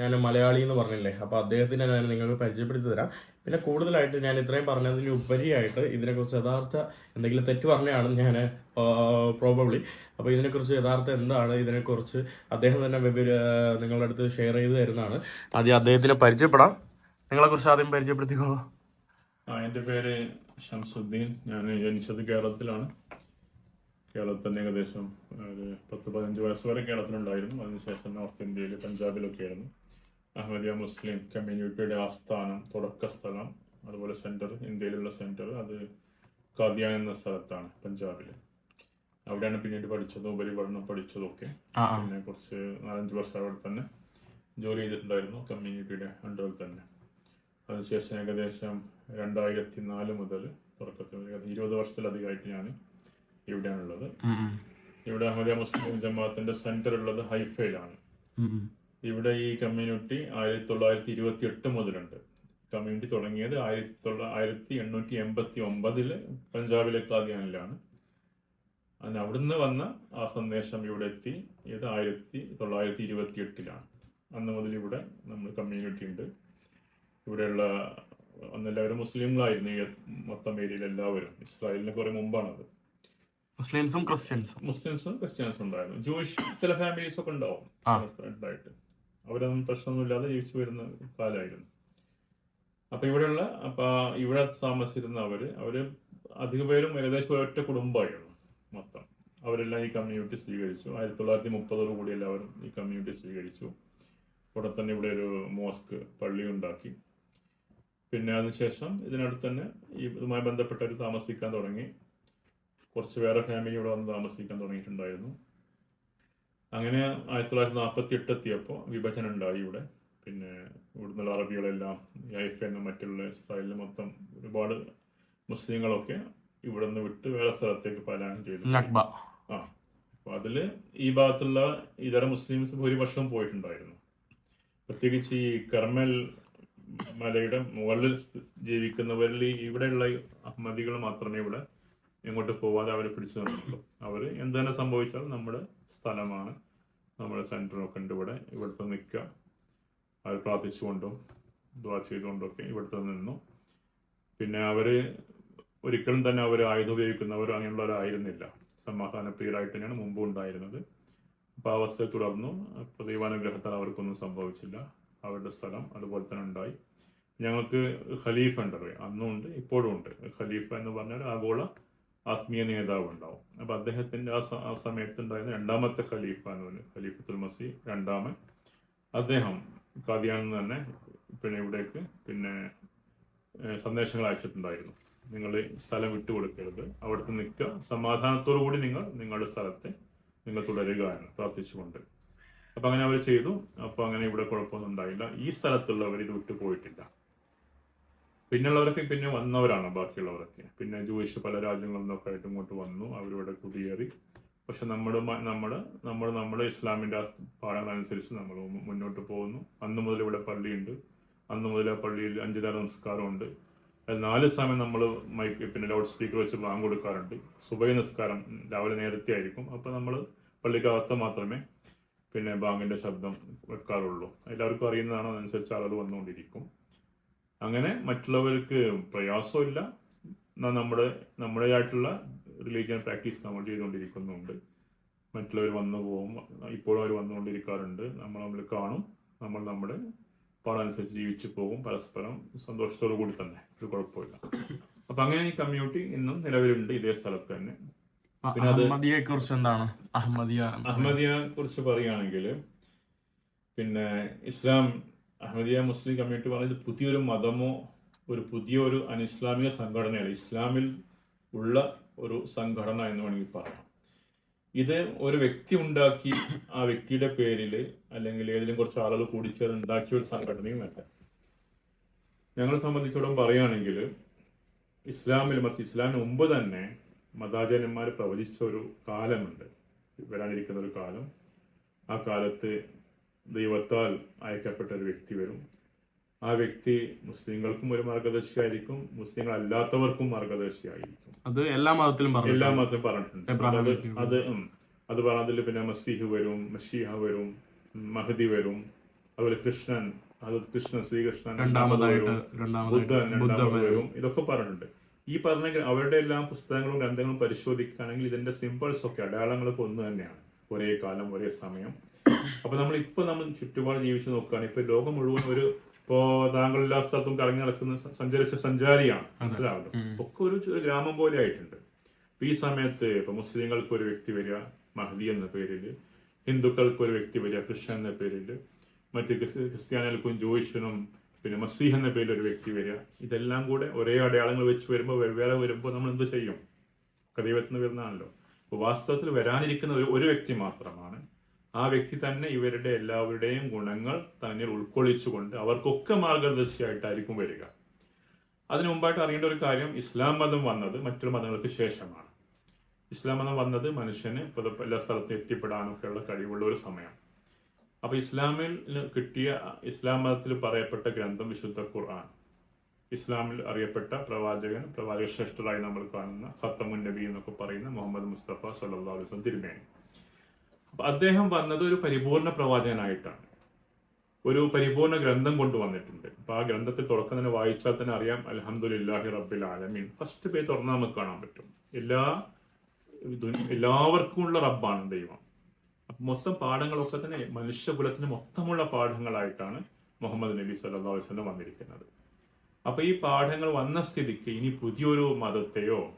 ഞാൻ മലയാളി എന്ന് പറഞ്ഞില്ലേ? അപ്പോൾ അദ്ദേഹത്തിനെ ഞാൻ നിങ്ങൾക്ക് പരിചയപ്പെടുത്തി തരാം. പിന്നെ കൂടുതലായിട്ട് ഞാൻ ഇത്രയും പറഞ്ഞതിന് ഉപരിയായിട്ട് ഇതിനെക്കുറിച്ച് യഥാർത്ഥ എന്തെങ്കിലും തെറ്റ് പറഞ്ഞാണ് ഞാൻ പ്രോബബ്ലി അപ്പോൾ ഇതിനെക്കുറിച്ച് യഥാർത്ഥം എന്താണ്? ഇതിനെക്കുറിച്ച് അദ്ദേഹം തന്നെ നിങ്ങളുടെ അടുത്ത് ഷെയർ ചെയ്ത് തരുന്നതാണ്. ആദ്യം അദ്ദേഹത്തിനെ പരിചയപ്പെടാം. നിങ്ങളെ നിങ്ങളെക്കുറിച്ച് ആദ്യം പരിചയപ്പെടുത്തിക്കോളൂ. ആ പേര് ഷംസുദ്ദീൻ. ഞാൻ ജനിച്ചത് കേരളത്തിലാണ്. കേരളത്തിൽ തന്നെ ഏകദേശം ഒരു പത്ത് പതിനഞ്ച് വയസ്സ് വരെ കേരളത്തിലുണ്ടായിരുന്നു. അതിനുശേഷം നോർത്ത് ഇന്ത്യയിൽ പഞ്ചാബിലൊക്കെ ആയിരുന്നു അഹമ്മദിയ മുസ്ലിം കമ്മ്യൂണിറ്റിയുടെ ആസ്ഥാനം തുടക്ക സ്ഥലം അതുപോലെ സെന്റർ ഇന്ത്യയിലുള്ള സെന്റർ അത് കാദിയാൻ എന്ന സ്ഥലത്താണ് പഞ്ചാബിൽ അവിടെയാണ് പിന്നീട് പഠിച്ചതും ഉപരിപഠനം പഠിച്ചതൊക്കെ ഒക്കെ പിന്നെ കുറച്ച് നാലഞ്ച് വർഷം അവിടെ തന്നെ ജോലി ചെയ്തിട്ടുണ്ടായിരുന്നു കമ്മ്യൂണിറ്റിയുടെ അണ്ടറിൽ തന്നെ. അതിനുശേഷം ഏകദേശം രണ്ടായിരത്തി നാല് മുതൽ തുടക്കത്തിൽ ഇരുപത് വർഷത്തിലധികമായിട്ട് ഞാൻ ഇവിടെയാണുള്ളത്. ഇവിടെ അഹമ്മദിയ മുസ്ലിം ജമാഅത്തിന്റെ സെന്റർ ഉള്ളത് ഹൈഫയിലാണ്. ഇവിടെ ഈ കമ്മ്യൂണിറ്റി ആയിരത്തി തൊള്ളായിരത്തി ഇരുപത്തി എട്ട് മുതലുണ്ട്. കമ്മ്യൂണിറ്റി തുടങ്ങിയത് ആയിരത്തി തൊള്ള ആയിരത്തി എണ്ണൂറ്റി എൺപത്തി ഒമ്പതിൽ പഞ്ചാബിലെ കാദ്യാനിലാണ് അതിന് അവിടുന്ന് വന്ന ആ സന്ദേശം ഇവിടെ എത്തി. ഇത് ആയിരത്തി തൊള്ളായിരത്തി ഇരുപത്തി എട്ടിലാണ് അന്ന് മുതൽ ഇവിടെ നമ്മൾ കമ്മ്യൂണിറ്റി ഉണ്ട്. ഇവിടെയുള്ള അന്നെല്ലാവരും മുസ്ലിങ്ങളായിരുന്നു ഈ മൊത്തം ഏരിയയിൽ എല്ലാവരും. ഇസ്രായേലിന് കുറെ മുമ്പാണത്. മുസ്ലിംസും ക്രിസ്ത്യൻസും. മുസ്ലിംസും ക്രിസ്ത്യൻസും ഉണ്ടായിരുന്നു. ജൂയിഷ് ചില ഫാമിലീസ് ഒക്കെ ഉണ്ടാവും. ഉണ്ടായിട്ട്. അവരൊന്നും പ്രശ്നമൊന്നുമില്ലാതെ ജീവിച്ചു വരുന്ന കാലമായിരുന്നു. അപ്പൊ ഇവിടെയുള്ള അപ്പൊ ഇവിടെ താമസിച്ചിരുന്ന അവർ അവർ അധിക പേരും ഏകദേശം ഒരൊറ്റ കുടുംബമായിരുന്നു മൊത്തം. അവരെല്ലാം ഈ കമ്മ്യൂണിറ്റി സ്വീകരിച്ചു. ആയിരത്തി തൊള്ളായിരത്തി മുപ്പതോടു കൂടി എല്ലാവരും ഈ കമ്മ്യൂണിറ്റി സ്വീകരിച്ചു. ഇവിടെ തന്നെ ഇവിടെ ഒരു മോസ്ക് പള്ളി ഉണ്ടാക്കി. പിന്നെ അതിനുശേഷം ഇതിനടുത്ത് തന്നെ ഈ ഇതുമായി ബന്ധപ്പെട്ടവർ താമസിക്കാൻ തുടങ്ങി. കുറച്ച് വേറെ ഫാമിലി ഇവിടെ വന്ന് താമസിക്കാൻ തുടങ്ങിയിട്ടുണ്ടായിരുന്നു. അങ്ങനെ ആയിരത്തി തൊള്ളായിരത്തി നാൽപ്പത്തി എട്ട് എത്തിയപ്പോൾ വിഭജനം ഉണ്ടായി ഇവിടെ. പിന്നെ ഇവിടുന്നുള്ള അറബികളെല്ലാം എന്ന മറ്റുള്ള ഇസ്രായേലിൽ മൊത്തം ഒരുപാട് മുസ്ലിങ്ങളൊക്കെ ഇവിടെ നിന്ന് വിട്ട് വേറെ സ്ഥലത്തേക്ക് പലായനം ചെയ്തു. ആ അപ്പൊ അതിൽ ഈ ഭാഗത്തുള്ള ഇതര മുസ്ലിംസ് ഭൂരിപക്ഷവും പോയിട്ടുണ്ടായിരുന്നു. പ്രത്യേകിച്ച് ഈ കർമ്മൽ മലയുടെ മുകളിൽ ജീവിക്കുന്നവരിൽ ഇവിടെയുള്ള അഹമ്മദികൾ മാത്രമേ ഇവിടെ എങ്ങോട്ട് പോവാതെ അവരെ പിടിച്ചു നിന്നുള്ളൂ അവർ എന്ത് തന്നെ സംഭവിച്ചാലും നമ്മുടെ സ്ഥലമാണ്. നമ്മുടെ സെന്ററൊക്കെ ഉണ്ട് ഇവിടെ. ഇവിടുത്തെ നിൽക്കുക അവർ പ്രാർത്ഥിച്ചുകൊണ്ടും ദ്വാ ചെയ്തുകൊണ്ടൊക്കെ ഇവിടുത്തെ നിന്നു. പിന്നെ അവർ ഒരിക്കലും തന്നെ അവർ ആയുധം ഉപയോഗിക്കുന്നവർ അങ്ങനെയുള്ളവരായിരുന്നില്ല. സമാധാന പ്രിയരായിട്ട് തന്നെയാണ് മുമ്പ് ഉണ്ടായിരുന്നത്. അപ്പോൾ ആ അവസ്ഥയെ തുടർന്നു. ദൈവാനുഗ്രഹത്താൽ അവർക്കൊന്നും സംഭവിച്ചില്ല. അവരുടെ സ്ഥലം അതുപോലെ തന്നെ ഉണ്ടായി. ഞങ്ങൾക്ക് ഖലീഫ ഉണ്ട് അന്നും ഉണ്ട് ഇപ്പോഴും ഉണ്ട്. ഖലീഫ എന്ന് പറഞ്ഞാൽ ആഗോള ആത്മീയ നേതാവ് ഉണ്ടാവും അപ്പൊ അദ്ദേഹത്തിന്റെ ആ ആ സമയത്ത് ഉണ്ടായിരുന്ന രണ്ടാമത്തെ ഖലീഫ എന്ന് ഖലീഫത്തുൽ മസി രണ്ടാമൻ. അദ്ദേഹം കാദിയാനിൽ നിന്ന് തന്നെ പിന്നെ ഇവിടേക്ക് പിന്നെ സന്ദേശങ്ങൾ അയച്ചിട്ടുണ്ടായിരുന്നു. നിങ്ങൾ സ്ഥലം വിട്ടുകൊടുക്കരുത്. അവിടുത്തെ നിൽക്കുക. സമാധാനത്തോടു കൂടി നിങ്ങൾ നിങ്ങളുടെ സ്ഥലത്തെ നിങ്ങൾ തുടരുക എന്ന് പ്രാർത്ഥിച്ചുകൊണ്ട്. അപ്പൊ അങ്ങനെ അവർ ചെയ്തു. അപ്പൊ അങ്ങനെ ഇവിടെ കുഴപ്പമൊന്നും ഉണ്ടായില്ല. ഈ സ്ഥലത്തുള്ളവർ ഇത് വിട്ടു പോയിട്ടില്ല പിന്നുള്ളവരൊക്കെ പിന്നെ വന്നവരാണ് ബാക്കിയുള്ളവരൊക്കെ. പിന്നെ ജൂയിഷ് പല രാജ്യങ്ങളിൽ നിന്നൊക്കെ ആയിട്ട് ഇങ്ങോട്ട് വന്നു അവരിവിടെ കുടിയേറി. പക്ഷെ നമ്മൾ നമ്മൾ നമ്മൾ നമ്മുടെ ഇസ്ലാമിന്റെ ആ പാഠങ്ങളനുസരിച്ച് നമ്മൾ മുന്നോട്ട് പോകുന്നു. അന്ന് മുതൽ ഇവിടെ പള്ളിയുണ്ട്. അന്ന് മുതൽ ആ പള്ളിയിൽ അഞ്ചു നേരം നമസ്കാരമുണ്ട് നാല് സമയം നമ്മൾ മൈക്ക് പിന്നെ ലൗഡ് സ്പീക്കർ വെച്ച് ബാങ്ക് കൊടുക്കാറുണ്ട്. സുബൈ നിസ്കാരം രാവിലെ നേരത്തെ ആയിരിക്കും. അപ്പോൾ നമ്മൾ പള്ളിക്കകത്ത് മാത്രമേ പിന്നെ ബാങ്കിന്റെ ശബ്ദം വെക്കാറുള്ളൂ. എല്ലാവർക്കും അറിയുന്നതാണ് അതനുസരിച്ച് ആളുകൾ വന്നുകൊണ്ടിരിക്കും. അങ്ങനെ മറ്റുള്ളവർക്ക് പ്രയാസമില്ല. നമ്മുടെ നമ്മുടേതായിട്ടുള്ള റിലീജിയൻ പ്രാക്ടീസ് നമ്മൾ ചെയ്തുകൊണ്ടിരിക്കുന്നുണ്ട്. മറ്റുള്ളവർ വന്നു പോകും ഇപ്പോഴും അവർ വന്നുകൊണ്ടിരിക്കാറുണ്ട്. നമ്മൾ നമ്മൾ കാണും. നമ്മൾ നമ്മുടെ പാടനുസരിച്ച് ജീവിച്ചു പോകും. പരസ്പരം സന്തോഷത്തോടു കൂടി തന്നെ. ഒരു കുഴപ്പമില്ല. അപ്പൊ അങ്ങനെ ഈ കമ്മ്യൂണിറ്റി ഇന്നും നിലവിലുണ്ട് ഇതേ സ്ഥലത്ത് തന്നെ. പിന്നെ അത് അഹമ്മദിയെ കുറിച്ച് എന്താണ്? അഹമ്മദിയ അഹമ്മദിയെ കുറിച്ച് പറയുകയാണെങ്കിൽ പിന്നെ ഇസ്ലാം അഹമ്മദിയ മുസ്ലിം കമ്മ്യൂണിറ്റി പറഞ്ഞത് പുതിയൊരു മതമോ ഒരു പുതിയ ഒരു അനിസ്ലാമിക സംഘടനയല്ല. ഇസ്ലാമിൽ ഉള്ള ഒരു സംഘടന എന്ന് വേണമെങ്കിൽ പറയാം. ഇത് ഒരു വ്യക്തി ഉണ്ടാക്കി ആ വ്യക്തിയുടെ പേരിൽ അല്ലെങ്കിൽ ഏതെങ്കിലും കുറച്ച് ആളുകൾ കൂടിച്ചേർന്ന് ഉണ്ടാക്കിയ ഒരു സംഘടനയുമല്ല ഞങ്ങളെ സംബന്ധിച്ചിടത്തോളം പറയുകയാണെങ്കിൽ ഇസ്ലാമിൽ മറിച്ച് ഇസ്ലാമിന് മുമ്പ് തന്നെ മതാചാര്യന്മാർ പ്രവചിച്ച ഒരു കാലമുണ്ട്. വരാനിരിക്കുന്ന ഒരു കാലം. ആ കാലത്ത് ദൈവത്താൽ അയക്കപ്പെട്ട ഒരു വ്യക്തി വരും. ആ വ്യക്തി മുസ്ലിങ്ങൾക്കും ഒരു മാർഗദർശിയായിരിക്കും മുസ്ലിങ്ങൾ അല്ലാത്തവർക്കും മാർഗദർശിയായിരിക്കും. അത് എല്ലാ മതത്തിലും എല്ലാ മതത്തിലും പറഞ്ഞിട്ടുണ്ട്. അത് അത്. പറഞ്ഞതിൽ പിന്നെ മസീഹ് വരും മഷീഹ വരും മഹദി വരും അതുപോലെ കൃഷ്ണൻ അത് കൃഷ്ണൻ ശ്രീകൃഷ്ണൻ രണ്ടാമതായിട്ട് ബുദ്ധൻ രണ്ടാമത് വരും. ഇതൊക്കെ പറഞ്ഞിട്ടുണ്ട്. ഈ പറഞ്ഞ അവരുടെ എല്ലാ പുസ്തകങ്ങളും ഗ്രന്ഥങ്ങളും പരിശോധിക്കുകയാണെങ്കിൽ ഇതിന്റെ സിമ്പിൾസ് ഒക്കെ അടയാളങ്ങളൊക്കെ ഒന്ന് തന്നെയാണ്. ഒരേ കാലം ഒരേ സമയം. അപ്പൊ നമ്മൾ ഇപ്പൊ നമ്മൾ ചുറ്റുപാട് ജീവിച്ചു നോക്കുകയാണ്. ഇപ്പൊ ലോകം മുഴുവൻ ഒരു ഇപ്പോ താങ്കൾ എല്ലാ സ്ഥലത്തും കറങ്ങി നടക്കുന്ന സഞ്ചരിച്ച സഞ്ചാരിയാണ്. മനസ്സിലാവല്ലോ? ഒക്കെ ഒരു ഗ്രാമം പോലെ ആയിട്ടുണ്ട്. അപ്പൊ ഈ സമയത്ത് ഇപ്പൊ മുസ്ലിങ്ങൾക്ക് ഒരു വ്യക്തി വരിക മഹദി എന്ന പേരിൽ ഹിന്ദുക്കൾക്ക് ഒരു വ്യക്തി വരിക കൃഷ്ണൻ എന്ന പേരിൽ മറ്റ് ക്രിസ്- ക്രിസ്ത്യാനികൾക്കും ജോയിഷനും പിന്നെ മസീഹ് എന്ന പേരിൽ ഒരു വ്യക്തി വരിക. ഇതെല്ലാം കൂടെ ഒരേ അടയാളങ്ങൾ വെച്ച് വരുമ്പോൾ വെവ്വേറെ വരുമ്പോൾ നമ്മൾ എന്ത് ചെയ്യും? ദൈവത്തിന് വരുന്നതാണല്ലോ അപ്പോൾ വാസ്തവത്തിൽ വരാനിരിക്കുന്ന ഒരു ഒരു വ്യക്തി മാത്രമാണ് ആ വ്യക്തി തന്നെ ഇവരുടെ എല്ലാവരുടെയും ഗുണങ്ങൾ തന്നിൽ ഉൾക്കൊള്ളിച്ചുകൊണ്ട് അവർക്കൊക്കെ മാർഗദർശിയായിട്ടായിരിക്കും വരിക. അതിനു മുമ്പായിട്ട് അറിയേണ്ട ഒരു കാര്യം ഇസ്ലാം മതം വന്നത് മറ്റൊരു മതങ്ങൾക്ക് ശേഷമാണ്. ഇസ്ലാം മതം വന്നത് മനുഷ്യന് എല്ലാ സ്ഥലത്തും എത്തിപ്പെടാനൊക്കെയുള്ള കഴിവുള്ള ഒരു സമയം. അപ്പൊ ഇസ്ലാമിൽ കിട്ടിയ ഇസ്ലാം മതത്തിൽ പറയപ്പെട്ട ഗ്രന്ഥം വിശുദ്ധ ഖുർആൻ. ഇസ്ലാമിൽ അറിയപ്പെട്ട പ്രവാചകൻ പ്രവാചക ശ്രേഷ്ഠരായി നമ്മൾ കാണുന്ന ഖത്തമുൻ നബി എന്നൊക്കെ പറയുന്ന മുഹമ്മദ് മുസ്തഫ വസല്ലം തിരുമേനി. അദ്ദേഹം വന്നത് ഒരു പരിപൂർണ പ്രവാചകനായിട്ടാണ്. ഒരു പരിപൂർണ ഗ്രന്ഥം കൊണ്ടുവന്നിട്ടുണ്ട്. അപ്പൊ ആ ഗ്രന്ഥത്തിൽ തുടക്കം തന്നെ വായിച്ചാൽ തന്നെ അറിയാം അൽഹംദുലില്ലാഹി റബ്ബിൽ ആലമീൻ. ഫസ്റ്റ് പേജ് തുറന്നാൽ നമുക്ക് കാണാൻ പറ്റും. എല്ലാ എല്ലാവർക്കും ഉള്ള റബ്ബാണ് ദൈവം. അപ്പൊ മൊത്തം പാഠങ്ങളൊക്കെ തന്നെ മനുഷ്യകുലത്തിന് മൊത്തമുള്ള പാഠങ്ങളായിട്ടാണ് മുഹമ്മദ് നബി സല്ലാസ്ലം വന്നിരിക്കുന്നത്. അപ്പൊ ഈ പാഠങ്ങൾ വന്ന സ്ഥിതിക്ക് ഇനി പുതിയൊരു മതത്തെയോ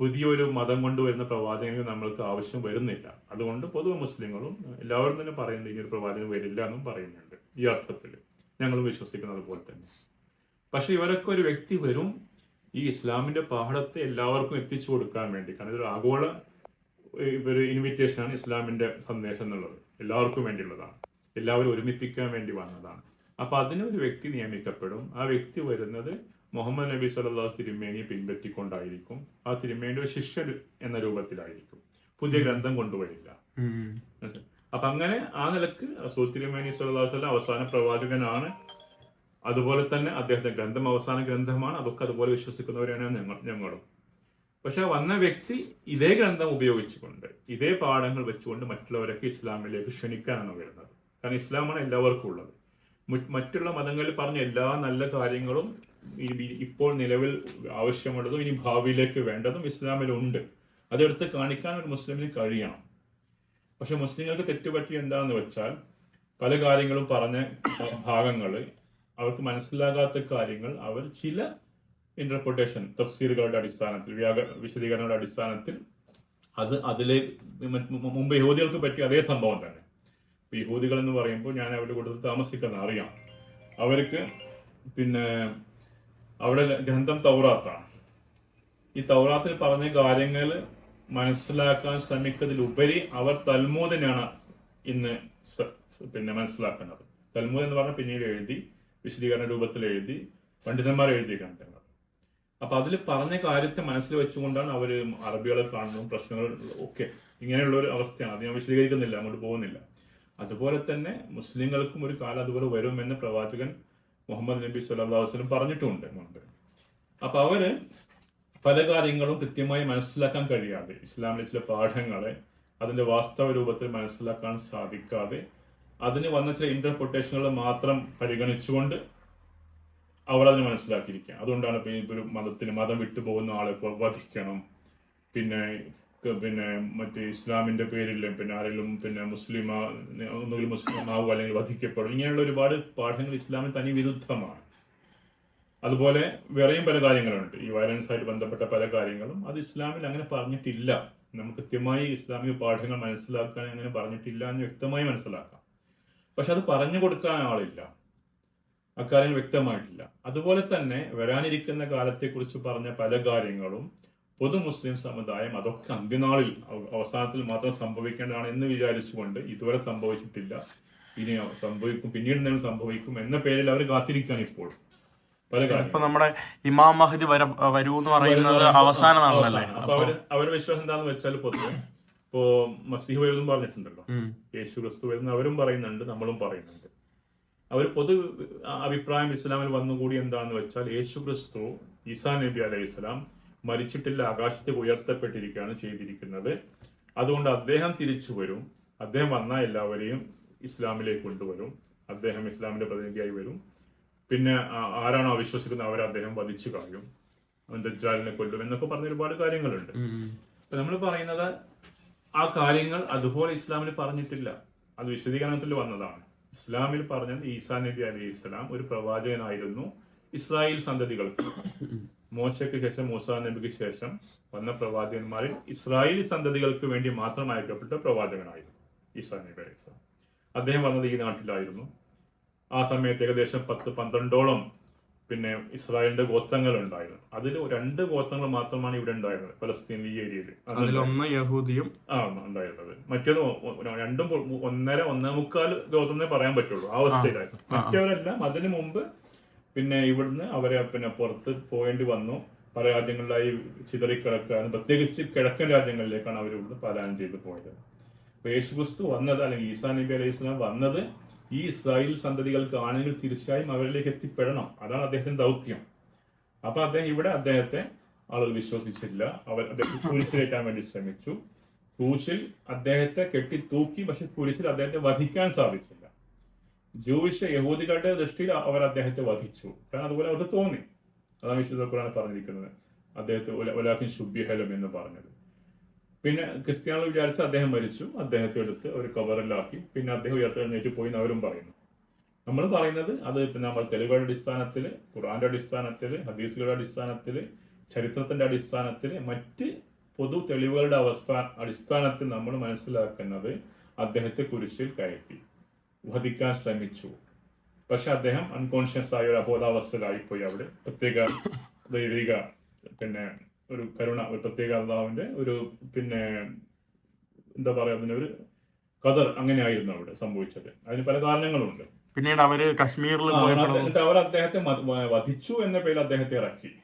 പുതിയൊരു മതം കൊണ്ടുവരുന്ന പ്രവാചകന് നമ്മൾക്ക് ആവശ്യം വരുന്നില്ല. അതുകൊണ്ട് പൊതുവെ മുസ്ലിങ്ങളും എല്ലാവരും തന്നെ പറയുന്നത് ഈ ഒരു പ്രവാചകൻ വരില്ല എന്നും പറയുന്നുണ്ട് ഈ അർത്ഥത്തിൽ ഞങ്ങളും വിശ്വസിക്കുന്നത് പോലെ തന്നെ. പക്ഷെ ഇവരൊക്കെ ഒരു വ്യക്തി വരും ഈ ഇസ്ലാമിന്റെ പാഠത്തെ എല്ലാവർക്കും എത്തിച്ചു കൊടുക്കാൻ വേണ്ടി. കാരണം ഇതൊരു ആഗോള ഒരു ഇൻവിറ്റേഷനാണ് ഇസ്ലാമിന്റെ സന്ദേശം എന്നുള്ളത്. എല്ലാവർക്കും വേണ്ടിയുള്ളതാണ്. എല്ലാവരും ഒരുമിപ്പിക്കാൻ വേണ്ടി വന്നതാണ്. അപ്പൊ അതിന് ഒരു വ്യക്തി നിയമിക്കപ്പെടും. ആ വ്യക്തി വരുന്നത് മുഹമ്മദ് നബി സല്ലാ തിരുമേനിയെ പിൻപറ്റിക്കൊണ്ടായിരിക്കും. ആ തിരുമേനിയുടെ ശിഷ്യർ ശിഷ്യൻ എന്ന രൂപത്തിലായിരിക്കും. പുതിയ ഗ്രന്ഥം കൊണ്ടുവരില്ല. അപ്പൊ അങ്ങനെ ആ നിലയ്ക്ക് റസൂൽ തിരുമേനി വസല്ലം അവസാന പ്രവാചകനാണ്. അതുപോലെ തന്നെ അദ്ദേഹത്തിന്റെ ഗ്രന്ഥം അവസാന ഗ്രന്ഥമാണ്. അതൊക്കെ അതുപോലെ വിശ്വസിക്കുന്നവരാണ് ഞങ്ങൾ ഞങ്ങളും. പക്ഷെ വന്ന വ്യക്തി ഇതേ ഗ്രന്ഥം ഉപയോഗിച്ചുകൊണ്ട് ഇതേ പാഠങ്ങൾ വെച്ചുകൊണ്ട് മറ്റുള്ളവരൊക്കെ ഇസ്ലാമിലേക്ക് ക്ഷണിക്കാനാണ് വരുന്നത്. കാരണം ഇസ്ലാമാണ് എല്ലാവർക്കും ഉള്ളത്. മറ്റുള്ള മതങ്ങളിൽ പറഞ്ഞ എല്ലാ നല്ല കാര്യങ്ങളും ഇപ്പോൾ നിലവിൽ ആവശ്യമുള്ളതും ഇനി ഭാവിയിലേക്ക് വേണ്ടതും ഇസ്ലാമിലുണ്ട്. അതെടുത്ത് കാണിക്കാൻ ഒരു മുസ്ലിമിന് കഴിയണം. പക്ഷെ മുസ്ലിങ്ങൾക്ക് തെറ്റുപറ്റി എന്താണെന്ന് വെച്ചാൽ പല കാര്യങ്ങളും പറഞ്ഞ ഭാഗങ്ങൾ അവർക്ക് മനസ്സിലാകാത്ത കാര്യങ്ങൾ അവർ ചില ഇന്റർപ്രിട്ടേഷൻ തഫ്സീറുകളുടെ അടിസ്ഥാനത്തിൽ വ്യാക വിശദീകരണങ്ങളുടെ അടിസ്ഥാനത്തിൽ അത് അതിലെ മുമ്പ് യഹൂദികൾക്ക് പറ്റിയ അതേ സംഭവം തന്നെ. യഹൂദികൾ എന്ന് പറയുമ്പോൾ ഞാൻ അവരുടെ കൂടുതൽ താമസിക്കുന്ന അറിയാം. അവർക്ക് പിന്നെ അവിടെ ഗ്രന്ഥം തൗറാത്താണ്. ഈ തൗറാത്തിൽ പറഞ്ഞ കാര്യങ്ങൾ മനസ്സിലാക്കാൻ ശ്രമിക്കുന്നതിലുപരി അവർ തൽമൂദിനാണ് ഇന്ന് പിന്നെ മനസ്സിലാക്കുന്നത് തൽമൂദ് എന്ന് പറഞ്ഞാൽ പിന്നീട് എഴുതി വിശദീകരണ രൂപത്തിൽ എഴുതി പണ്ഡിതന്മാർ എഴുതിയ ഗ്രന്ഥങ്ങൾ. അപ്പൊ അതിൽ പറഞ്ഞ കാര്യത്തെ മനസ്സിൽ വെച്ചുകൊണ്ടാണ് അവർ അറബികളെ കാണുന്നതും പ്രശ്നങ്ങൾ ഒക്കെ ഇങ്ങനെയുള്ള ഒരു അവസ്ഥയാണ്. അത് ഞാൻ വിശദീകരിക്കുന്നില്ല അങ്ങോട്ട് പോകുന്നില്ല. അതുപോലെ തന്നെ മുസ്ലിങ്ങൾക്കും ഒരു കാലം അതുപോലെ വരുമെന്ന് പ്രവാചകൻ മുഹമ്മദ് നബി വസല്ലം പറഞ്ഞിട്ടുമുണ്ട് മുൻപ്. അപ്പൊ അവർ പല കാര്യങ്ങളും കൃത്യമായി മനസ്സിലാക്കാൻ കഴിയാതെ ഇസ്ലാമിലെ ചില പാഠങ്ങളെ അതിന്റെ വാസ്തവ രൂപത്തിൽ മനസ്സിലാക്കാൻ സാധിക്കാതെ അതിന് വന്ന ചില ഇന്റർപ്രിട്ടേഷനുകൾ മാത്രം പരിഗണിച്ചുകൊണ്ട് അവർ അതിനെ മനസ്സിലാക്കിയിരിക്കുക അതുകൊണ്ടാണ് ഇപ്പൊ ഒരു മതത്തിന് മതം വിട്ടുപോകുന്ന ആളെ വധിക്കണം. പിന്നെ പിന്നെ മറ്റേ ഇസ്ലാമിന്റെ പേരിൽ പിന്നെ ആരെങ്കിലും പിന്നെ മുസ്ലിം ഒന്നുകിൽ മുസ്ലിം ആവുക അല്ലെങ്കിൽ വധിക്കപ്പെടും. ഇങ്ങനെയുള്ള ഒരുപാട് പാഠങ്ങൾ ഇസ്ലാമിൽ തനി വിരുദ്ധമാണ്. അതുപോലെ വേറെയും പല കാര്യങ്ങളുണ്ട്. ഈ വയലൻസ് ആയിട്ട് ബന്ധപ്പെട്ട പല കാര്യങ്ങളും അത് ഇസ്ലാമിൽ അങ്ങനെ പറഞ്ഞിട്ടില്ല. നമുക്ക് കൃത്യമായി ഇസ്ലാമിക പാഠങ്ങൾ മനസ്സിലാക്കാൻ അങ്ങനെ പറഞ്ഞിട്ടില്ല എന്ന് വ്യക്തമായി മനസ്സിലാക്കാം. പക്ഷെ അത് പറഞ്ഞു കൊടുക്കാൻ ആളില്ല. അക്കാര്യം വ്യക്തമായിട്ടില്ല. അതുപോലെ തന്നെ വരാനിരിക്കുന്ന കാലത്തെക്കുറിച്ച് പറഞ്ഞ പല കാര്യങ്ങളും പൊതു മുസ്ലിം സമുദായം അതൊക്കെ അന്ത്യനാളിൽ അവ- അവസാനത്തിൽ മാത്രം സംഭവിക്കേണ്ടതാണ് എന്ന് വിചാരിച്ചുകൊണ്ട് ഇതുവരെ സംഭവിച്ചിട്ടില്ല. ഇനി സംഭവിക്കും പിന്നീട് എന്തെങ്കിലും സംഭവിക്കും എന്ന പേരിൽ അവർ കാത്തിരിക്കുകയാണ് ഇപ്പോൾ. ഇപ്പൊ നമ്മുടെ ഇമാം മഹദി വര വരൂ എന്ന് പറയുന്നത് അവസാന. നാളിലല്ലേ. അപ്പൊ അവർ അവരുടെ വിശ്വാസം എന്താന്ന് വെച്ചാൽ പൊതുവെ ഇപ്പോ മസീഹ് വരുന്നു പറഞ്ഞിട്ടുണ്ടല്ലോ. യേശു ക്രിസ്തു വരുന്നു അവരും പറയുന്നുണ്ട് നമ്മളും പറയുന്നുണ്ട്. അവർ പൊതു അഭിപ്രായം ഇസ്ലാമിൽ വന്നുകൂടി എന്താണെന്ന് വെച്ചാൽ യേശു ക്രിസ്തു ഈസാ നബി അലൈഹി ഇസ്ലാം മരിച്ചിട്ടില്ല ആകാശത്തേക്ക് ഉയർത്തപ്പെട്ടിരിക്കുകയാണ് ചെയ്തിരിക്കുന്നത്. അതുകൊണ്ട് അദ്ദേഹം തിരിച്ചു വരും. അദ്ദേഹം വന്ന എല്ലാവരെയും ഇസ്ലാമിലേക്ക് കൊണ്ടുവരും. അദ്ദേഹം ഇസ്ലാമിന്റെ പ്രതിനിധിയായി വരും. പിന്നെ ആരാണോ അവിശ്വസിക്കുന്നത് അവരെ അദ്ദേഹം വധിച്ചു കളയും. അവൻ ദജ്ജാലിനെ കൊല്ലും എന്നൊക്കെ പറഞ്ഞ ഒരുപാട് കാര്യങ്ങളുണ്ട്. അപ്പൊ നമ്മൾ പറയുന്നത് ആ കാര്യങ്ങൾ അതുപോലെ ഇസ്ലാമിൽ പറഞ്ഞിട്ടില്ല. അത് വിശദീകരണത്തിൽ വന്നതാണ്. ഇസ്ലാമിൽ പറഞ്ഞത് ഈസാ നബി അലി ഇസ്ലാം ഒരു പ്രവാചകനായിരുന്നു. ഇസ്രായേൽ സന്തതികൾക്ക്. മോശയ്ക്ക് ശേഷം മൂസാ നബിക്ക് ശേഷം വന്ന പ്രവാചകന്മാരിൽ ഇസ്രായേലി സന്തതികൾക്ക് വേണ്ടി മാത്രം അയക്കപ്പെട്ട പ്രവാചകനായിരുന്നു ഈസാ നബി അലൈഹി സ്വലാം. അദ്ദേഹം വന്നത് ഈ നാട്ടിലായിരുന്നു. ആ സമയത്ത് ഏകദേശം പത്ത് പന്ത്രണ്ടോളം പിന്നെ ഇസ്രായേലിന്റെ ഗോത്രങ്ങൾ ഉണ്ടായിരുന്നു. അതിൽ രണ്ട് ഗോത്രങ്ങൾ മാത്രമാണ് ഇവിടെ ഉണ്ടായിരുന്നത് പലസ്തീൻ ഈ ഏരിയയിൽ. അതിലൊന്ന് യഹൂദിയും ആ ഉണ്ടായിരുന്നത്. മറ്റേത് ഒ- രണ്ടും ഒന്നര ഒന്നേ മുക്കാൽ ഗോത്രമേ പറയാൻ പറ്റുള്ളൂ ആ അവസ്ഥയിലായിരുന്നു. മറ്റവരെല്ലാം അതിനു മുമ്പ് പിന്നെ ഇവിടുന്ന് അവരെ പിന്നെ പുറത്ത് പോകേണ്ടി വന്നു. പല രാജ്യങ്ങളിലായി ചിതറിക്കിടക്കാൻ പ്രത്യേകിച്ച് കിഴക്കൻ രാജ്യങ്ങളിലേക്കാണ് അവർ ഇവിടുന്ന് പലായനം ചെയ്ത് പോയത്. അപ്പൊ യേശുക്രിസ്തു വന്നത് അല്ലെങ്കിൽ ഈസാ നബി അലൈഹി സ്വലാം വന്നത് ഈ ഇസ്രായേൽ സന്തതികൾക്ക് ആണെങ്കിൽ തീർച്ചയായും അവരിലേക്ക് എത്തിപ്പെടണം. അതാണ് അദ്ദേഹത്തിന്റെ ദൗത്യം. അപ്പൊ അദ്ദേഹം ഇവിടെ അദ്ദേഹത്തെ ആളുകൾ വിശ്വസിച്ചില്ല. അവർ അദ്ദേഹം കുരിശിലേറ്റാൻ വേണ്ടി ശ്രമിച്ചു. ക്രൂശിൽ അദ്ദേഹത്തെ കെട്ടി തൂക്കി പക്ഷെ കുരിശിൽ അദ്ദേഹത്തെ വധിക്കാൻ സാധിച്ചില്ല. ജൂയിഷ് യഹൂദികളുടെ ദൃഷ്ടിയിൽ അവർ അദ്ദേഹത്തെ വധിച്ചു. കാരണം അതുപോലെ അവർക്ക് തോന്നി. അതാണ് വിശുദ്ധ ഖുർആൻ പറഞ്ഞിരിക്കുന്നത്. അദ്ദേഹത്തെ ഒലാഖിൻ ശുദ്ധിഹലം എന്ന് പറഞ്ഞത്. പിന്നെ ക്രിസ്ത്യാനികൾ വിചാരിച്ച് അദ്ദേഹം മരിച്ചു. അദ്ദേഹത്തെ എടുത്ത് ഒരു കവറിലാക്കി. പിന്നെ അദ്ദേഹം ഉയർത്തെഴുന്നേറ്റ് പോയി എന്ന് അവരും പറയുന്നു. നമ്മൾ പറയുന്നത് അത് നമ്മൾ തെളിവുകളുടെ അടിസ്ഥാനത്തിൽ ഖുറാന്റെ അടിസ്ഥാനത്തിൽ ഹദീസുകളുടെ അടിസ്ഥാനത്തിൽ ചരിത്രത്തിന്റെ അടിസ്ഥാനത്തിൽ മറ്റ് പൊതു തെളിവുകളുടെ അവസ്ഥ അടിസ്ഥാനത്തിൽ നമ്മൾ മനസ്സിലാക്കുന്നത് അദ്ദേഹത്തെ കുരിശിൽ കയറ്റി. വധിക്കാൻ ശ്രമിച്ചു. പക്ഷെ അദ്ദേഹം അൺകോൺഷ്യസ് ആയ ഒരു അബോധാവസ്ഥയിലായിപ്പോയി അവിടെ. പ്രത്യേക ദൈവിക പിന്നെ ഒരു കരുണ ഒരു പ്രത്യേക അള്ളാഹുവിന്റെ ഒരു പിന്നെ എന്താ പറയാ അതിന്റെ ഒരു അങ്ങനെ അങ്ങനെയായിരുന്നു അവിടെ സംഭവിച്ചത്. അതിന് പല കാരണങ്ങളുണ്ട്. പിന്നീട് അവർ കശ്മീരിൽ എന്നിട്ട് അവർ അദ്ദേഹത്തെ വധിച്ചു എന്ന പേരിൽ അദ്ദേഹത്തെ ഇറക്കി.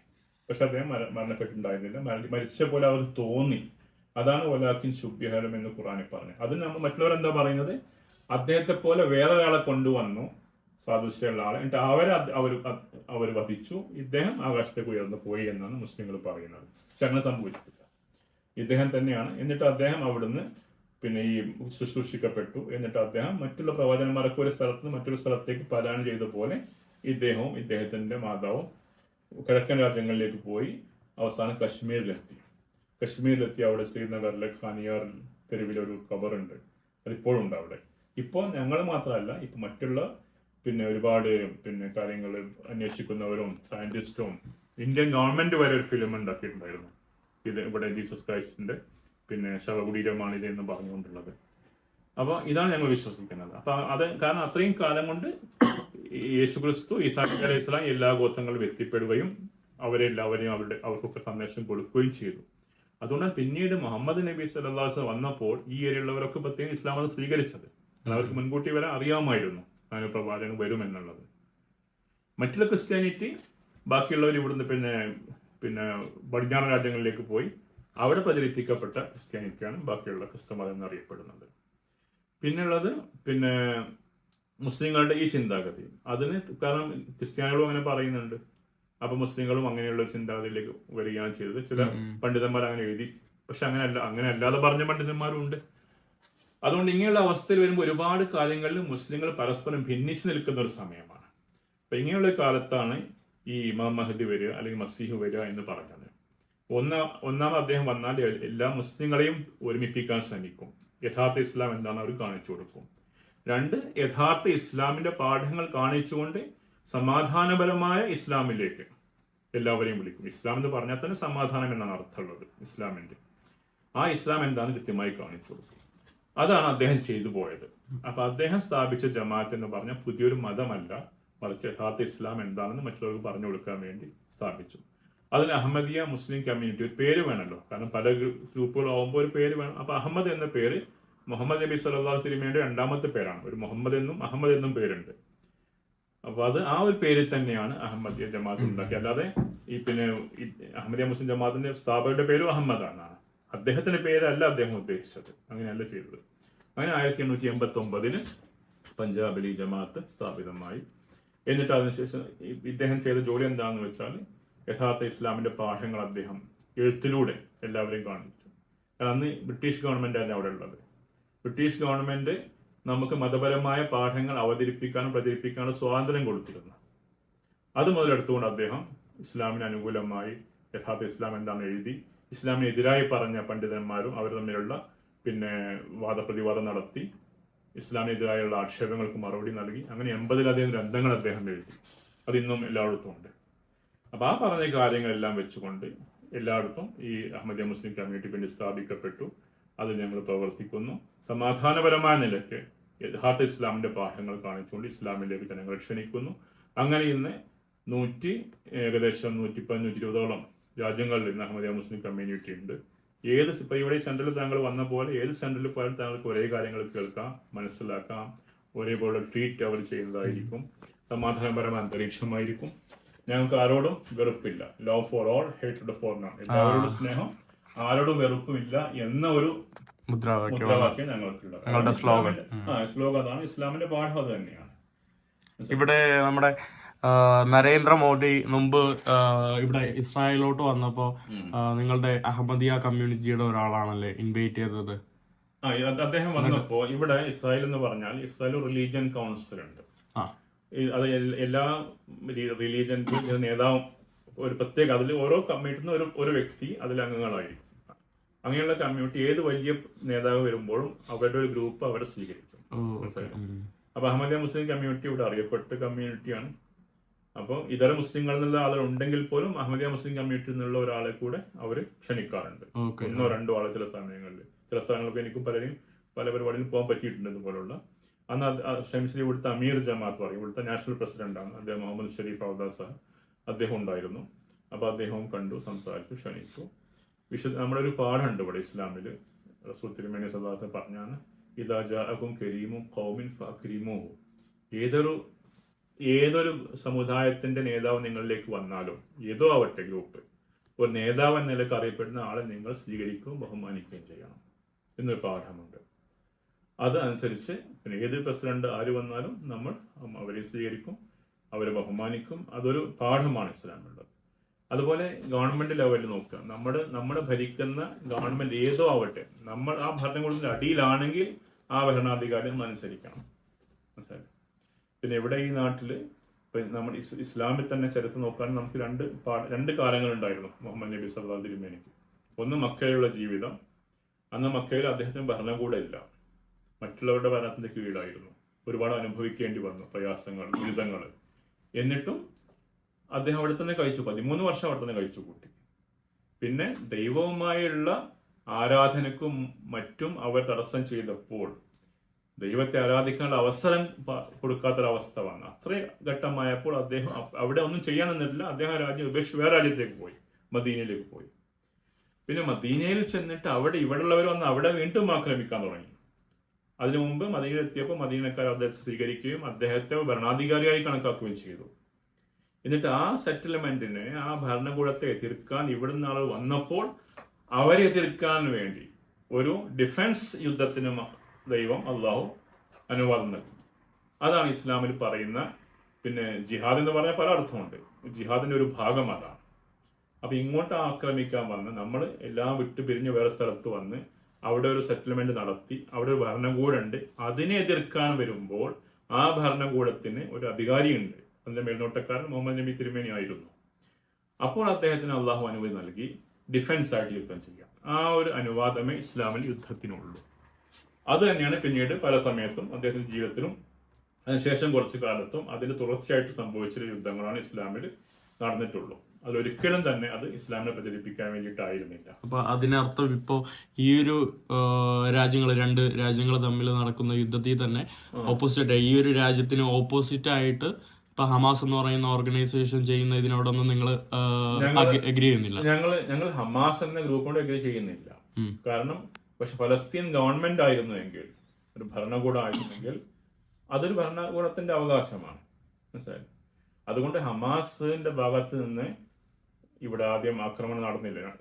പക്ഷെ അദ്ദേഹം മര- മരണപ്പെട്ടിട്ടുണ്ടായിരുന്നില്ല. മര- മരിച്ച പോലെ അവർ തോന്നി. അതാണ് ഒലാക്കിൻ ശുഭ്യഹരം എന്ന് ഖുറാനിൽ പറഞ്ഞത്. അത് നമ്മൾ മറ്റുള്ളവർ എന്താ പറയുന്നത്? അദ്ദേഹത്തെ പോലെ വേറൊരാളെ കൊണ്ടുവന്നു സാദൃശ്യമുള്ള ആളെ. എന്നിട്ട് അവരെ അവർ അവർ വധിച്ചു. ഇദ്ദേഹം ആകാശത്തേക്ക് ഉയർന്നു പോയി എന്നാണ് മുസ്ലിങ്ങൾ പറയുന്നത്. പക്ഷെ അങ്ങനെ സംഭവിച്ചിട്ടില്ല. ഇദ്ദേഹം തന്നെയാണ്. എന്നിട്ട് അദ്ദേഹം അവിടുന്ന് പിന്നെ ഈ ശുശ്രൂഷിക്കപ്പെട്ടു. എന്നിട്ട് അദ്ദേഹം മറ്റുള്ള പ്രവാചകന്മാരൊക്കെ ഒരു സ്ഥലത്ത് നിന്ന് മറ്റൊരു സ്ഥലത്തേക്ക് പലായനം ചെയ്ത പോലെ ഇദ്ദേഹവും ഇദ്ദേഹത്തിന്റെ മാതാവും കിഴക്കൻ രാജ്യങ്ങളിലേക്ക് പോയി അവസാനം കശ്മീരിലെത്തി. കശ്മീരിലെത്തി അവിടെ ശ്രീനഗറിലെ ഖാനിയാർ തെരുവിലൊരു കബറുണ്ട്. അതിപ്പോഴും ഉണ്ട് അവിടെ. ഇപ്പോൾ ഞങ്ങൾ മാത്രമല്ല ഇപ്പൊ മറ്റുള്ള പിന്നെ ഒരുപാട് പിന്നെ കാര്യങ്ങൾ അന്വേഷിക്കുന്നവരും സയന്റിസ്റ്റും ഇന്ത്യൻ ഗവൺമെന്റ് വരെ ഒരു ഫിലിം ഉണ്ടാക്കിയിട്ടുണ്ടായിരുന്നു. ഇത് ഇവിടെ ജീസസ് ക്രൈസ്റ്റിന്റെ പിന്നെ ശവകുടീരമാണ് ഇത് എന്ന് പറഞ്ഞുകൊണ്ടുള്ളത്. അപ്പോൾ ഇതാണ് ഞങ്ങൾ വിശ്വസിക്കുന്നത്. അപ്പൊ അത് കാരണം അത്രയും കാലം കൊണ്ട് യേശു ക്രിസ്തു നബി അലൈഹി ഇസ്ലാം എല്ലാ ഗോത്രങ്ങളിലും എത്തിപ്പെടുകയും അവരെല്ലാവരെയും അവരുടെ അവർക്കൊക്കെ സന്ദേശം കൊടുക്കുകയും ചെയ്തു. അതുകൊണ്ടാണ് പിന്നീട് മുഹമ്മദ് നബി സല്ലാസ് വന്നപ്പോൾ ഈ ഏരിയയിലുള്ളവരൊക്കെ പ്രത്യേകം ഇസ്ലാമത് സ്വീകരിച്ചത്. കാരണം അവർക്ക് മുൻകൂട്ടി വരെ അറിയാമായിരുന്നു അങ്ങനെ പ്രവാചകൻ വരുമെന്നുള്ളത്. മറ്റുള്ള ക്രിസ്ത്യാനിറ്റി ബാക്കിയുള്ളവർ ഇവിടുന്ന് പിന്നെ പിന്നെ പടിഞ്ഞാറൻ രാജ്യങ്ങളിലേക്ക് പോയി അവിടെ പ്രചരിപ്പിക്കപ്പെട്ട ക്രിസ്ത്യാനിറ്റിയാണ് ബാക്കിയുള്ള ക്രിസ്തു മതം എന്നറിയപ്പെടുന്നത്. പിന്നുള്ളത് പിന്നെ മുസ്ലിങ്ങളുടെ ഈ ചിന്താഗതി. അതിന് കാരണം ക്രിസ്ത്യാനികളും അങ്ങനെ പറയുന്നുണ്ട്. അപ്പൊ മുസ്ലിങ്ങളും അങ്ങനെയുള്ള ചിന്താഗതിയിലേക്ക് വരികയാണ് ചെയ്തത്. ചില പണ്ഡിതന്മാർ അങ്ങനെ എഴുതി പക്ഷെ അങ്ങനെയല്ല അങ്ങനെ അല്ലാതെ പറഞ്ഞ പണ്ഡിതന്മാരും ഉണ്ട്. അതുകൊണ്ട് ഇങ്ങനെയുള്ള അവസ്ഥയിൽ വരുമ്പോൾ ഒരുപാട് കാര്യങ്ങളിൽ മുസ്ലിങ്ങൾ പരസ്പരം ഭിന്നിച്ചു നിൽക്കുന്ന ഒരു സമയമാണ്. അപ്പൊ ഇങ്ങനെയുള്ള കാലത്താണ് ഈ ഇമാം മഹദി വരിക അല്ലെങ്കിൽ മസീഹ് വരിക എന്ന് പറഞ്ഞത്. ഒന്നാം ഒന്നാം അദ്ദേഹം വന്നാൽ എല്ലാ മുസ്ലിങ്ങളെയും ഒരുമിപ്പിക്കാൻ ശ്രമിക്കും. യഥാർത്ഥ ഇസ്ലാം എന്താണ് അവർ കാണിച്ചു കൊടുക്കും. രണ്ട് യഥാർത്ഥ ഇസ്ലാമിന്റെ പാഠങ്ങൾ കാണിച്ചുകൊണ്ട് സമാധാനപരമായ ഇസ്ലാമിലേക്ക് എല്ലാവരെയും വിളിക്കും. ഇസ്ലാം എന്ന് പറഞ്ഞാൽ തന്നെ സമാധാനം എന്നാണ് അർത്ഥമുള്ളത് ഇസ്ലാമിന്റെ. ആ ഇസ്ലാം എന്താണ് കൃത്യമായി കാണിച്ചു കൊടുക്കും. അതാണ് അദ്ദേഹം ചെയ്തു പോയത്. അപ്പൊ അദ്ദേഹം സ്ഥാപിച്ച ജമാഅത്ത് എന്ന് പറഞ്ഞ പുതിയൊരു മതമല്ല. മറിച്ച് യഥാർത്ഥ ഇസ്ലാം എന്താണെന്ന് മറ്റുള്ളവർക്ക് പറഞ്ഞു കൊടുക്കാൻ വേണ്ടി സ്ഥാപിച്ചു. അതിന് അഹമ്മദിയ മുസ്ലിം കമ്മ്യൂണിറ്റി ഒരു പേര് വേണമല്ലോ കാരണം പല ഗ്രൂപ്പുകളാവുമ്പോൾ ഒരു പേര് വേണം. അപ്പൊ അഹമ്മദ് എന്ന പേര് മുഹമ്മദ് നബി സല്ലാഹു തിരുമയുടെ രണ്ടാമത്തെ പേരാണ്. ഒരു മുഹമ്മദ് എന്നും അഹമ്മദ് എന്നും പേരുണ്ട്. അപ്പൊ അത് ആ ഒരു പേരിൽ തന്നെയാണ് അഹമ്മദിയ ജമാഅത്ത് ഉണ്ടാക്കി അല്ലാതെ ഈ പിന്നെ അഹമ്മദിയ മുസ്ലിം ജമാഅത്തിന്റെ സ്ഥാപകരുടെ പേരും അഹമ്മദ് എന്നാണ് അദ്ദേഹത്തിന്റെ പേരല്ല അദ്ദേഹം ഉദ്ദേശിച്ചത്. അങ്ങനെയല്ല ചെയ്തത്. അങ്ങനെ ആയിരത്തി എണ്ണൂറ്റി എൺപത്തി ഒമ്പതിന് പഞ്ചാബിൽ ഈ ജമാഅത്ത് സ്ഥാപിതമായി. എന്നിട്ട് അതിനുശേഷം ഇദ്ദേഹം ചെയ്ത ജോലി എന്താണെന്ന് വെച്ചാൽ യഥാർത്ഥ ഇസ്ലാമിന്റെ പാഠങ്ങൾ അദ്ദേഹം എഴുത്തിലൂടെ എല്ലാവരെയും കാണിച്ചു. അന്ന് ബ്രിട്ടീഷ് ഗവൺമെന്റ് അല്ല അവിടെ ഉള്ളത്. ബ്രിട്ടീഷ് ഗവൺമെന്റ് നമുക്ക് മതപരമായ പാഠങ്ങൾ അവതരിപ്പിക്കാനും പ്രചരിപ്പിക്കാനും സ്വാതന്ത്ര്യം കൊടുത്തിരുന്നു. അത് മുതലെടുത്തുകൊണ്ട് അദ്ദേഹം ഇസ്ലാമിന് അനുകൂലമായി യഥാർത്ഥ ഇസ്ലാം എന്താണ് എഴുതി ഇസ്ലാമിനെതിരായി പറഞ്ഞ പണ്ഡിതന്മാരും അവർ തമ്മിലുള്ള പിന്നെ വാദപ്രതിവാദം നടത്തി ഇസ്ലാമിനെതിരായുള്ള ആക്ഷേപങ്ങൾക്ക് മറുപടി നൽകി. അങ്ങനെ എൺപതിലധികം ഗ്രന്ഥങ്ങൾ അദ്ദേഹം എഴുതി. അതിന്നും എല്ലായിടത്തും ഉണ്ട്. അപ്പോൾ ആ പറഞ്ഞ കാര്യങ്ങളെല്ലാം വെച്ചുകൊണ്ട് എല്ലായിടത്തും ഈ അഹമ്മദിയ മുസ്ലിം കമ്മ്യൂണിറ്റി വേണ്ടി സ്ഥാപിക്കപ്പെട്ടു. അത് ഞങ്ങൾ പ്രവർത്തിക്കുന്നു. സമാധാനപരമായ നിലയ്ക്ക് യഥാർത്ഥ ഇസ്ലാമിന്റെ പാഠങ്ങൾ കാണിച്ചുകൊണ്ട് ഇസ്ലാമിലേക്ക് ജനങ്ങളെ ക്ഷണിക്കുന്നു. അങ്ങനെ ഇന്ന് നൂറ്റി ഏകദേശം നൂറ്റി പതിനൂറ്റി ഇരുപതോളം രാജ്യങ്ങളിൽ ഇന്ന് അഹമ്മദിയ മുസ്ലിം കമ്മ്യൂണിറ്റി ഉണ്ട്. ഏത് ഇപ്പൊ ഇവിടെ സെന്ററിൽ താങ്കൾ വന്ന പോലെ ഏത് സെന്ററിൽ പോയാലും താങ്കൾക്ക് ഒരേ കാര്യങ്ങൾ കേൾക്കാം മനസ്സിലാക്കാം. ഒരേപോലെ ട്രീറ്റ് അവർ ചെയ്യുന്നതായിരിക്കും. സമാധാനപരമായ അന്തരീക്ഷമായിരിക്കും. ഞങ്ങൾക്ക് ആരോടും വെറുപ്പില്ല. Love for all hated for none എല്ലാവരോടും സ്നേഹം ആരോടും വെറുപ്പുമില്ല എന്ന ഒരു മുദ്രാവാക്യം ഞങ്ങൾക്കുള്ള ഞങ്ങളുടെ ആ സ്ലോഗൻ അതാണ്. ഇസ്ലാമിന്റെ പാഠം അത് തന്നെയാണ്. ഇവിടെ നമ്മുടെ നരേന്ദ്ര നരേന്ദ്രമോദി മുമ്പ് ഇവിടെ ഇസ്രായേലോട്ട് വന്നപ്പോ നിങ്ങളുടെ അഹമ്മദിയ കമ്മ്യൂണിറ്റിയുടെ ഒരാളാണല്ലേ ഇൻവൈറ്റ് ചെയ്തത്? ആ അദ്ദേഹം വന്നപ്പോ ഇവിടെ ഇസ്രായേൽ എന്ന് പറഞ്ഞാൽ ഇസ്രായേൽ റിലീജിയൻ കൗൺസിൽ ഉണ്ട്. അത് എല്ലാ റിലീജിയൻ നേതാവും ഒരു പ്രത്യേക അതിൽ ഓരോ കമ്മ്യൂണിറ്റിന്ന് ഒരു ഒരു വ്യക്തി അതിൽ അംഗങ്ങളായിരിക്കും. അങ്ങനെയുള്ള കമ്മ്യൂണിറ്റി ഏത് വലിയ നേതാവ് വരുമ്പോഴും അവരുടെ ഒരു ഗ്രൂപ്പ് അവരെ സ്വീകരിക്കും. ഓ ഓക്കെ മനസ്സിലായോ? അപ്പൊ അഹമ്മദിയ മുസ്ലിം കമ്മ്യൂണിറ്റി ഇവിടെ അറിയപ്പെട്ട കമ്മ്യൂണിറ്റിയാണ് അപ്പോൾ ഇതര മുസ്ലിങ്ങളിൽ നിന്നുള്ള ആളുകൾ ഉണ്ടെങ്കിൽ പോലും അഹമ്മദിയ മുസ്ലിം കമ്മ്യൂണിറ്റിയിൽ നിന്നുള്ള ഒരാളെ കൂടെ അവർ ക്ഷണിക്കാറുണ്ട്. ഒന്നോ രണ്ടോ ആളെ ചില സമയങ്ങളിൽ. ചില സ്ഥലങ്ങളൊക്കെ എനിക്കും പലരും പല പരിപാടിയിൽ പോകാൻ പറ്റിയിട്ടുണ്ട് ഇതുപോലുള്ള. അന്ന് ആ ഇവിടുത്തെ അമീർ ജമാഅത്ത് പറയും. ഇവിടുത്തെ നാഷണൽ പ്രസിഡന്റാണ് അദ്ദേഹം മുഹമ്മദ് ഷെരീഫ് അവദാസ് അദ്ദേഹം ഉണ്ടായിരുന്നു. അപ്പോൾ അദ്ദേഹവും കണ്ടു സംസാരിച്ചു ക്ഷണിച്ചു. വിശുദ്ധ നമ്മുടെ ഒരു പാഠമുണ്ട് ഇവിടെ ഇസ്ലാമിൽ റസൂൽ തിരുമേനി സദാസ പറഞ്ഞാണ്. ഇതാ ജാഅകും കരീമും കൗമിൻ ഫക്രീമോ ഏതൊരു ഏതൊരു സമുദായത്തിന്റെ നേതാവ് നിങ്ങളിലേക്ക് വന്നാലും ഏതോ ആവട്ടെ ഗ്രൂപ്പ് ഒരു നേതാവ് എന്ന നിലയ്ക്ക് അറിയപ്പെടുന്ന ആളെ നിങ്ങൾ സ്വീകരിക്കുകയും ബഹുമാനിക്കുകയും ചെയ്യണം എന്നൊരു പാഠമുണ്ട്. അതനുസരിച്ച് പിന്നെ ഏത് പ്രസിഡന്റ് ആര് വന്നാലും നമ്മൾ അവരെ സ്വീകരിക്കും അവരെ ബഹുമാനിക്കും. അതൊരു പാഠമാണ് ഇസ്ലാമുള്ളത്. അതുപോലെ ഗവൺമെന്റ് ലെവലിൽ നോക്കുക. നമ്മുടെ നമ്മുടെ ഭരിക്കുന്ന ഗവൺമെന്റ് ഏതോ ആവട്ടെ നമ്മൾ ആ ഭരണകൂടത്തിന്റെ അടിയിലാണെങ്കിൽ ആ ഭരണാധികാരി നമ്മൾ അനുസരിക്കണം. മനസ്സിലായോ? പിന്നെ ഇവിടെ ഈ നാട്ടിൽ ഇപ്പൊ നമ്മൾ ഇസ് ഇസ്ലാമിൽ തന്നെ ചരിത്രം നോക്കുകയാണെങ്കിൽ നമുക്ക് രണ്ട് രണ്ട് കാലങ്ങളുണ്ടായിരുന്നു മുഹമ്മദ് നബി സല്ലാ തിരുമേനിക്ക്. ഒന്ന് മക്കയിലുള്ള ജീവിതം. അന്ന് മക്കയിൽ അദ്ദേഹത്തിന് ഭരണകൂടം ഇല്ല. മറ്റുള്ളവരുടെ ഭരണത്തിന്റെ കീഴിലായിരുന്നു ഒരുപാട് അനുഭവിക്കേണ്ടി വന്നു പ്രയാസങ്ങൾ ദുരിതങ്ങൾ. എന്നിട്ടും അദ്ദേഹം അവിടെ തന്നെ കഴിച്ചു. പതിമൂന്ന് വർഷം അവിടെ തന്നെ കഴിച്ചു കൂട്ടി. പിന്നെ ദൈവവുമായുള്ള ആരാധനക്കും മറ്റും അവർ തടസ്സം ചെയ്തപ്പോൾ ദൈവത്തെ ആരാധിക്കാനുള്ള അവസരം കൊടുക്കാത്തൊരവസ്ഥ വന്നു അത്രയും ഘട്ടമായപ്പോൾ അദ്ദേഹം അവിടെ ഒന്നും ചെയ്യാൻ നിന്നിട്ടില്ല. അദ്ദേഹം രാജ്യം ഉപേക്ഷിച്ച് വേറെ രാജ്യത്തേക്ക് പോയി. മദീനയിലേക്ക് പോയി. പിന്നെ മദീനയിൽ ചെന്നിട്ട് അവിടെ ഇവിടെയുള്ളവർ വന്ന് അവിടെ വീണ്ടും ആക്രമിക്കാൻ തുടങ്ങി. അതിനു മുമ്പ് മദീനയിൽ എത്തിയപ്പോൾ മദീനക്കാർ അദ്ദേഹത്തെ സ്വീകരിക്കുകയും അദ്ദേഹത്തെ ഭരണാധികാരിയായി കണക്കാക്കുകയും ചെയ്തു. എന്നിട്ട് ആ സെറ്റിൽമെന്റിനെ ആ ഭരണകൂടത്തെ എതിർക്കാൻ ഇവിടുന്ന് ആൾ വന്നപ്പോൾ അവരെ എതിർക്കാൻ വേണ്ടി ഒരു ഡിഫൻസ് യുദ്ധത്തിന് ദൈവം അള്ളാഹു അനുവാദം നൽകും അതാണ് ഇസ്ലാമിൽ പറയുന്ന പിന്നെ ജിഹാദ് എന്ന് പറഞ്ഞാൽ പല അർത്ഥമുണ്ട്. ജിഹാദിന്റെ ഒരു ഭാഗം അതാണ്. അപ്പൊ ഇങ്ങോട്ട് ആക്രമിക്കാൻ വന്ന് നമ്മൾ എല്ലാം വിട്ടു പിരിഞ്ഞ് വേറെ സ്ഥലത്ത് വന്ന് അവിടെ ഒരു സെറ്റിൽമെന്റ് നടത്തി അവിടെ ഒരു ഭരണകൂടമുണ്ട് അതിനെ എതിർക്കാൻ വരുമ്പോൾ ആ ഭരണകൂടത്തിന് ഒരു അധികാരിയുണ്ട്. അതിന്റെ മേൽനോട്ടക്കാരൻ മുഹമ്മദ് നബി തിരുമേനി ആയിരുന്നു. അപ്പോൾ അദ്ദേഹത്തിന് അള്ളാഹു അനുമതി നൽകി. ഡിഫൻസ് ആയിട്ട് യുദ്ധം ചെയ്യാം. ആ ഒരു അനുവാദമേ ഇസ്ലാമിൽ യുദ്ധത്തിനുള്ളൂ. അത് തന്നെയാണ് പിന്നീട് പല സമയത്തും അദ്ദേഹത്തിന്റെ ജീവിതത്തിലും അതിനുശേഷം കുറച്ച് കാലത്തും അതിന് തുടർച്ചയായിട്ട് സംഭവിച്ച യുദ്ധങ്ങളാണ് ഇസ്ലാമിൽ നടന്നിട്ടുള്ളൂ. അതൊരിക്കലും തന്നെ അത് ഇസ്ലാമിനെ പ്രചരിപ്പിക്കാൻ വേണ്ടിയിട്ടായിരുന്നില്ല. അപ്പൊ അതിനർത്ഥം ഇപ്പോ ഈ ഒരു രാജ്യങ്ങൾ രണ്ട് രാജ്യങ്ങൾ തമ്മിൽ നടക്കുന്ന യുദ്ധത്തിൽ തന്നെ ഓപ്പോസിറ്റ് ഈ ഒരു രാജ്യത്തിന് ഓപ്പോസിറ്റ് ആയിട്ട് ഇപ്പൊ ഹമാസ് എന്ന് പറയുന്ന ഓർഗനൈസേഷൻ ചെയ്യുന്ന ഇതിനോടൊന്നും നിങ്ങൾ എഗ്രി ചെയ്യുന്നില്ല. ഞങ്ങൾ ഞങ്ങൾ ഹമാസ് എന്ന ഗ്രൂപ്പോട് എഗ്രി ചെയ്യുന്നില്ല. കാരണം പക്ഷെ ഫലസ്തീൻ ഗവൺമെന്റ് ആയിരുന്നുവെങ്കിൽ ഒരു ഭരണകൂടം ആയിരുന്നെങ്കിൽ അതൊരു ഭരണകൂടത്തിന്റെ അവകാശമാണ്. മനസ്സിലായി? അതുകൊണ്ട് ഹമാസിന്റെ ഭാഗത്ത് നിന്ന് ഇവിടെ ആദ്യം ആക്രമണം നടന്നില്ല?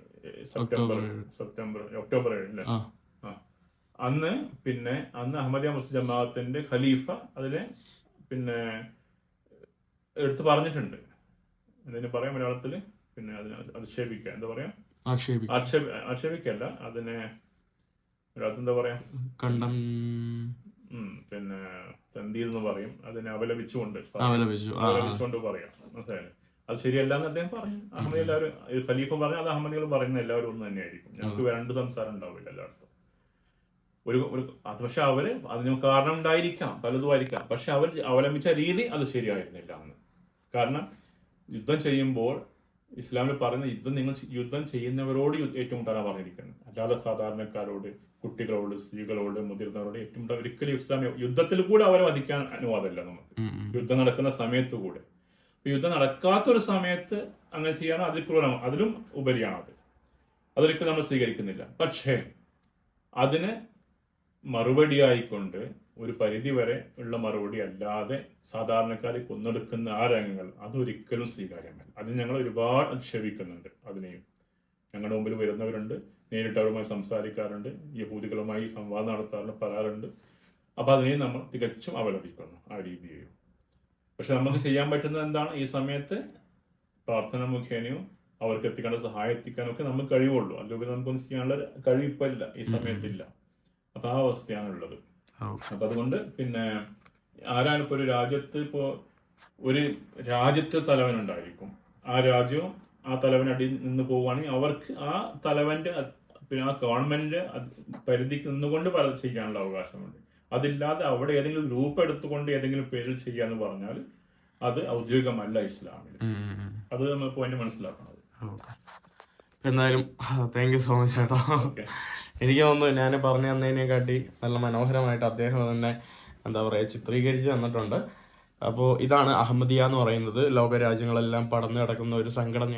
സെപ്റ്റംബർ സെപ്റ്റംബർ ഒക്ടോബർ ഏഴിൽ. അന്ന് പിന്നെ അന്ന് അഹമ്മദിയ മുസ്ലിം ജമാഅത്തിന്റെ ഖലീഫ അതിനെ പിന്നെ എടുത്ത് പറഞ്ഞിട്ടുണ്ട്. എന്തെങ്കിലും പറയാം മലയാളത്തിൽ പിന്നെ അതിനെ അധിക്ഷേപിക്കുക. എന്താ പറയാ? ആക്ഷേപി ആക്ഷേപ ആക്ഷേപിക്കല്ല അതിനെ മലയാളത്തിൽ എന്താ പറയാ? കണ്ടം പിന്നെ തന്തി എന്ന് പറയും. അതിനെ അപലപിച്ചുകൊണ്ട്. അപലപിച്ചുകൊണ്ട് പറയാം. മനസ്സിലായില്ലേ? അത് ശരിയല്ല എന്ന് അദ്ദേഹം പറഞ്ഞു. അഹമ്മദി എല്ലാവരും ഖലീഫ പറഞ്ഞു അത് അഹമ്മദികൾ പറയുന്ന എല്ലാവരും ഒന്ന് തന്നെയായിരിക്കും. ഞങ്ങൾക്ക് രണ്ട് സംസാരം ഉണ്ടാവില്ല എല്ലായിടത്തും. ഒരു ഒരു അത് പക്ഷെ അവർ അതിന് കാരണം ഉണ്ടായിരിക്കാം പലതുമായിരിക്കാം പക്ഷെ അവർ അവലംബിച്ച രീതി അത് ശരിയായിരുന്നില്ല അന്ന് കാരണം യുദ്ധം ചെയ്യുമ്പോൾ ഇസ്ലാമിൽ പറയുന്ന യുദ്ധം നിങ്ങൾ യുദ്ധം ചെയ്യുന്നവരോട് ഏറ്റുമുട്ടാനാണ് പറഞ്ഞിരിക്കുന്നത്. അല്ലാതെ സാധാരണക്കാരോട് കുട്ടികളോട് സ്ത്രീകളോട് മുതിർന്നവരോട് ഏറ്റുമുട്ടാൻ ഒരിക്കലും ഇസ്ലാം യുദ്ധത്തിൽ കൂടെ അവരെ വധിക്കാൻ അനുവാദമില്ല നമുക്ക്. യുദ്ധം നടക്കുന്ന സമയത്ത് കൂടെ. യുദ്ധം നടക്കാത്തൊരു സമയത്ത് അങ്ങനെ ചെയ്യാൻ അതിൽ ക്രൂരമാണ് അതിലും ഉപരിയാണ് അത് അതൊരിക്കലും നമ്മൾ സ്വീകരിക്കുന്നില്ല. പക്ഷേ അതിന് മറുപടിയായിക്കൊണ്ട് ഒരു പരിധി വരെ ഉള്ള മറുപടി അല്ലാതെ സാധാരണക്കാരെ കൊന്നെടുക്കുന്ന ആ രംഗങ്ങൾ അതൊരിക്കലും സ്വീകാര്യമല്ല. അതിന് ഞങ്ങൾ ഒരുപാട് അധിക്ഷേപിക്കുന്നുണ്ട് അതിനെയും. ഞങ്ങളുടെ മുമ്പിൽ വരുന്നവരുണ്ട് നേരിട്ട് അവരുമായി സംസാരിക്കാറുണ്ട് യഹൂദികളുമായി സംവാദം നടത്താറുണ്ട് പറയാറുണ്ട് അപ്പൊ അതിനെയും നമ്മൾ തികച്ചും അവലംബിക്കുന്നു ആ രീതിയെയും. പക്ഷെ നമുക്ക് ചെയ്യാൻ പറ്റുന്നത് എന്താണ്? ഈ സമയത്ത് പ്രാർത്ഥന മുഖേനയും അവർക്ക് എത്തിക്കേണ്ട സഹായം എത്തിക്കാനും ഒക്കെ നമുക്ക് കഴിവുള്ളൂ. അല്ലെങ്കിൽ നമുക്കൊന്നും ചെയ്യാനുള്ള കഴിവിപ്പല്ല ഈ സമയത്തില്ല. അപ്പൊ ആ അവസ്ഥയാണുള്ളത്. അപ്പൊ അതുകൊണ്ട് പിന്നെ ആരാണ് ഇപ്പൊ ഒരു രാജ്യത്ത് ഇപ്പോ ഒരു രാജ്യത്തെ തലവൻ ഉണ്ടായിരിക്കും ആ രാജ്യവും ആ തലവൻ അടി നിന്ന് പോവുകയാണെങ്കിൽ അവർക്ക് ആ തലവന്റെ പിന്നെ ആ ഗവൺമെന്റിന്റെ പരിധിക്ക് നിന്നുകൊണ്ട് പല ചെയ്യാനുള്ള അവകാശമുണ്ട്. അതില്ലാതെ അവിടെ ഏതെങ്കിലും ഗ്രൂപ്പ് എടുത്തുകൊണ്ട് ഏതെങ്കിലും പേരിൽ ചെയ്യാന്ന് പറഞ്ഞാൽ അത് ഔദ്യോഗികമല്ല ഇസ്ലാമിൽ. അത് നമ്മൾ പോയിന്റ് മനസ്സിലാക്കണം എന്തായാലും താങ്ക് യു സോ മച്ച് ചേട്ടാ. ഓക്കെ എനിക്ക് തോന്നുന്നു ഞാൻ പറഞ്ഞു തന്നതിനെക്കാട്ടി നല്ല മനോഹരമായിട്ട് അദ്ദേഹം തന്നെ എന്താ പറയുക ചിത്രീകരിച്ച് തന്നിട്ടുണ്ട്. അപ്പോൾ ഇതാണ് അഹമ്മദിയ എന്ന് പറയുന്നത്. ലോകരാജ്യങ്ങളെല്ലാം പടർന്നു കിടക്കുന്ന ഒരു സംഘടന